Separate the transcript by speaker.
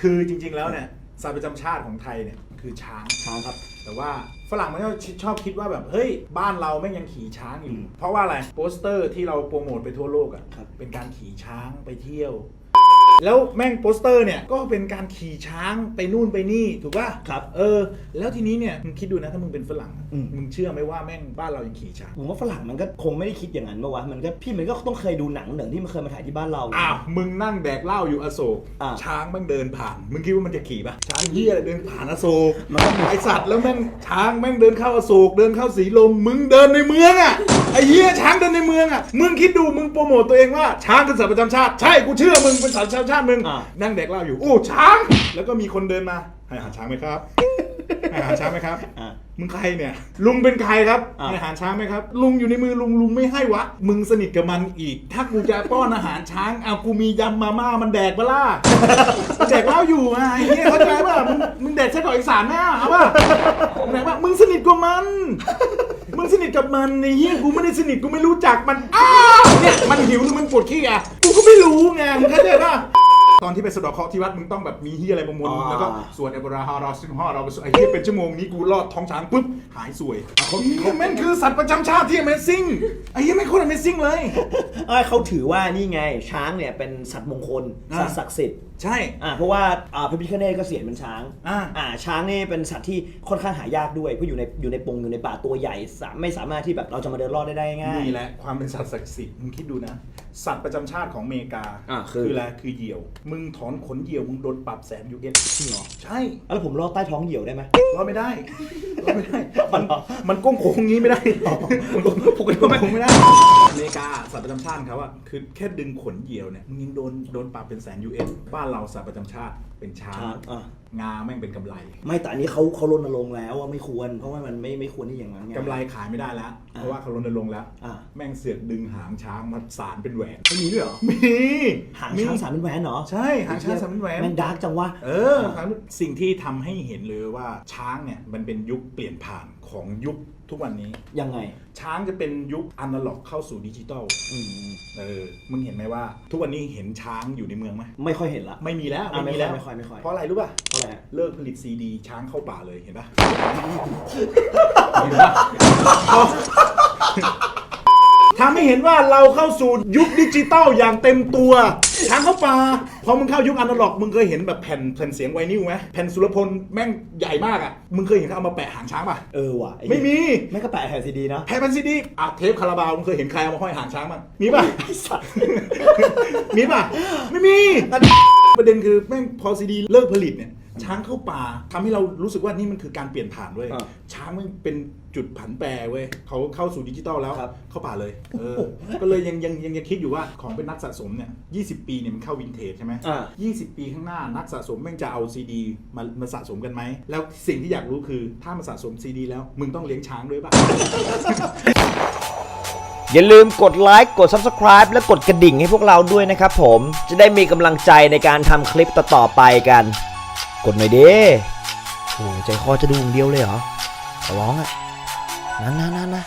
Speaker 1: คือจริงๆแล้วเนี่ยสัตว์ประจำชาติของไทยเนี่ยคือช้าง
Speaker 2: ช้างครับ
Speaker 1: แต่ว่าฝรั่งมันก็ชอบคิดว่าแบบเฮ้ยบ้านเราแม่งยังขี่ช้างอยู่ เพราะว่าอะไรโปสเตอร์ที่เราโปรโมทไปทั่วโลกอะ
Speaker 2: ครับ
Speaker 1: เป็นการขี่ช้างไปเที่ยว แล้วแม่งโปสเตอร์เนี่ยก็เป็นการขี่ช้างไปนู่นไปนี่ถูกป่ะ
Speaker 2: ครับ
Speaker 1: เออ แล้วทีนี้เนี่ยมึงคิดดูนะถ้ามึงเป็นฝรั่งอะ
Speaker 2: อืม
Speaker 1: มึงเชื่อไหมว่าแม่งบ้านเรายังขี่ช้าง
Speaker 2: ผมว่าฝรั่งมันก็คงไม่ได้คิดอย่างนั้นปะวะมันก็พี่มันก็ต้องเคยดูหนังหนึ่งที่มันเคยมาถ่ายที่บ้านเรา
Speaker 1: อ้าวมึงนั่งแดกเหล้าอยู่อโศก
Speaker 2: อ่า
Speaker 1: ช้างแม่งเดินผ่าน มึงคิดว่ามันจะขี่ปะช้างเฮียอะไรเดินผ่านอโศก
Speaker 2: มันก็มี
Speaker 1: ไอสัตว์แล้วแม่งช้างแม่งเดินเข้าอโศกเดินเข้าสีลมมึงเดินในเมืองอะไอเฮียช้างเดินในเมืองอะมึงคิดดูมึงโปรโมตตัวเองว่าช้างเป็นสัตว์ประจำชาติใช่กูเชื่อมึงเป็นสัตว์ประจำชาติมึง
Speaker 2: อ่า
Speaker 1: นั่งแดกเหล้าอยู่โอ้ช้าง แล้วก็มีคนเดินมา ให้อาหารช้างไหมครับ ให้อาหารช้างไหมครับ
Speaker 2: อ่า
Speaker 1: มึงใครเนี่ย ลุงเป็นใครครับ
Speaker 2: อะ
Speaker 1: ให้อาหารช้างไหมครับ ลุงอยู่ในมือลุงลุงไม่ให้วะ มึงสนิทกับมันอีก ถ้ากูจะป้อนอาหารช้างเอากูมียำมาม่ามันแดกปะล่ะแดกเหล้าอยู่ไงไอ้เหี้ยเข้าใจป่ะมึงมึงแดกไส้กรอกอีสานแม่เอาป่ะมึงแดกป่ะมึงสนิทกับมัน มึงสนิทกับมันไอ้เหี้ยกูไม่ได้สนิทกูไม่รู้จักมันอ้าวเนี่ยมันหิวหรือมันปวดขี้อะกูก็ไม่รู้ไงมึงเข้าใจป่ะต อนที่ไปสะเดอกเคราะห์ที่วัดมึงต้องแบบมีเฮียอะไรมามน
Speaker 2: อ๋อ
Speaker 1: แล้วก็สวดเอบราฮาราซิมฮาเราไปสวดไอ้เฮียเป็นชั่วโมงนี้กูรอดท้องช้างปุ๊บหายสวยเขาแม่งคือสัตว์ประจำชาติที่ Amazing ไอ้เฮียแม่งโคตร Amazing เลย
Speaker 2: เอ้ยเขาถือว่านี่ไงช้างเนี่ยเป็นสัตว์มงคล
Speaker 1: อ่า
Speaker 2: สัตว์ศักดิ์สิทธิ์
Speaker 1: ใช่
Speaker 2: อ่าเพราะว่าอ่าพระพิฆเนศก็เสียนเป็นช้าง
Speaker 1: อ่า
Speaker 2: อ่า ช้างนี่เป็นสัตว์ที่ค่อนข้างหายากด้วยเพราะอยู่ในอยู่ในปงอยู่ในป่าตัวใหญ่สาไม่สามารถที่แบบเราจะมาเดินรอดได้ได้ง่าย
Speaker 1: นี่แหละความเป็นสัตว์ศักดิ์สิทธิ์มึงคิดดูนะ สัตว์ประจำชาติของอเมริกา
Speaker 2: อะคือ
Speaker 1: อะไรคือเหยี่ยว มึงถอนขนเหยี่ยวมึงโดนปรับแสนยูเอส
Speaker 2: จริงเหรอ
Speaker 1: ใช่
Speaker 2: แล้วผมรอดใต้ท้องเหยี่ยวได้ไหม
Speaker 1: รอดไม่ได้รอดไม่ได้ มันมันก้มโค้งงี้ไม่ได้มันก้มโค้งไม่ได้อเมริกาสัตว์ประจำชาติเขาอะคือแค่ดึงขนเหยี่ยวเนี่ยมึงยังโดนโดนปรับเป็นแสนยูเอสบ้านเราสัตว์ประจำชาติเป็นช้าง
Speaker 2: ช้างอะ
Speaker 1: งาแม่งเป็นกำไร
Speaker 2: ไม่แต่อันนี้เขาเขารณรงค์แล้วว่าไม่ควร เพราะว่ามันไม่ไม่ควรที่อย่างนั้นไง
Speaker 1: กำไรขายไม่ได้แล้ว เพราะว่าเขารณรงค์แล้ว
Speaker 2: อะ
Speaker 1: แม่งเสือกดึงหางช้างมาสารเป็นแหวน
Speaker 2: ไม่มีด้วยเหรอ
Speaker 1: มี
Speaker 2: หางช้างสามเป็นแหวนเหรอ
Speaker 1: ใช่หางช้างสารเป็นแหวน
Speaker 2: แม่งดาร์กจังวะ
Speaker 1: เออสิ่งที่ทำให้เห็นเลยว่าช้างเนี่ยมันเป็นยุคเปลี่ยนผ่านของยุคทุกวันนี้
Speaker 2: ยังไง
Speaker 1: ช้างจะเป็นยุคอนาล็อกเข้าสู่ดิจิตอล
Speaker 2: อืม
Speaker 1: เออมึงเห็นไหมว่า ทุกวันนี้เห็นช้างอยู่ในเมืองไหม
Speaker 2: ไม่ค่อยเห็นละ
Speaker 1: ไม่มีแล้ว
Speaker 2: อะ
Speaker 1: ไม่มีแล้ว
Speaker 2: ไม่ค่อยไม่ค่อยไม่ค่อย
Speaker 1: เพราะอะไรรู้ป่ะ
Speaker 2: เพราะอะไรฮะ
Speaker 1: เลิกผลิตซีดีช้างเข้าป่าเลยเห็นป่ะเห็นป่ะ ทำให้เห็นว่าเราเข้าสู่ยุคดิจิตอลอย่างเต็มตัวช้างเข้าป่าพอมึงเข้ายุคอนาล็อก มึงเคยเห็นแบบแผ่นแผ่นเสียงไวนิลไหมแผ่นสุรพลแม่งใหญ่มากอะมึงเคยเห็นเขาเอามาแปะหางช้างป่ะ
Speaker 2: เออว่ะอ้
Speaker 1: ไม่มี
Speaker 2: แม่งก็แปะแผ่นซีดีนะ
Speaker 1: แผ่นซีดีอะเทปคาราบาวมึงเคยเห็นใครเอามาห้อยหางช้างมั้งมีป่ะ
Speaker 2: ไอ้สัตว์
Speaker 1: มีป่ะ ไม่มี ประเด็นคือแม่งพอซีดีเลิกผลิตเนี่ย ช้างเข้าป่าทำให้เรารู้สึกว่านี่มันคือการเปลี่ยนผ่านด้วย
Speaker 2: อ่า
Speaker 1: ช้างมันเป็นจุดผันแปรเว้ยเขาเข้าสู่ดิจิตอลแล้ว
Speaker 2: ครับ
Speaker 1: เข้าป่าเลยเออก็เลยยังยังยังยังคิดอยู่ว่าของเป็นนักสะสมเนี่ย20ปีเนี่ยมันเข้าวินเทจใช่ไหม
Speaker 2: อ่า
Speaker 1: 20ปีข้างหน้านักสะสมแม่งจะเอาซีดีมามาสะสมกันไหม แล้วสิ่งที่อยากรู้คือถ้ามาสะสมซีดีแล้ว มึงต้องเลี้ยงช้างด้วยป่ะ
Speaker 3: อย่าลืมกดไลค์กด Subscribe และกดกระดิ่งให้พวกเราด้วยนะครับผมจะได้มีกำลังใจในการทำคลิปต่อๆไปกัน กดหน่อยดิโอ้ใจคอจะดูอย่างเดียวเลยเหรอขอร้องอะนะนะนะนะ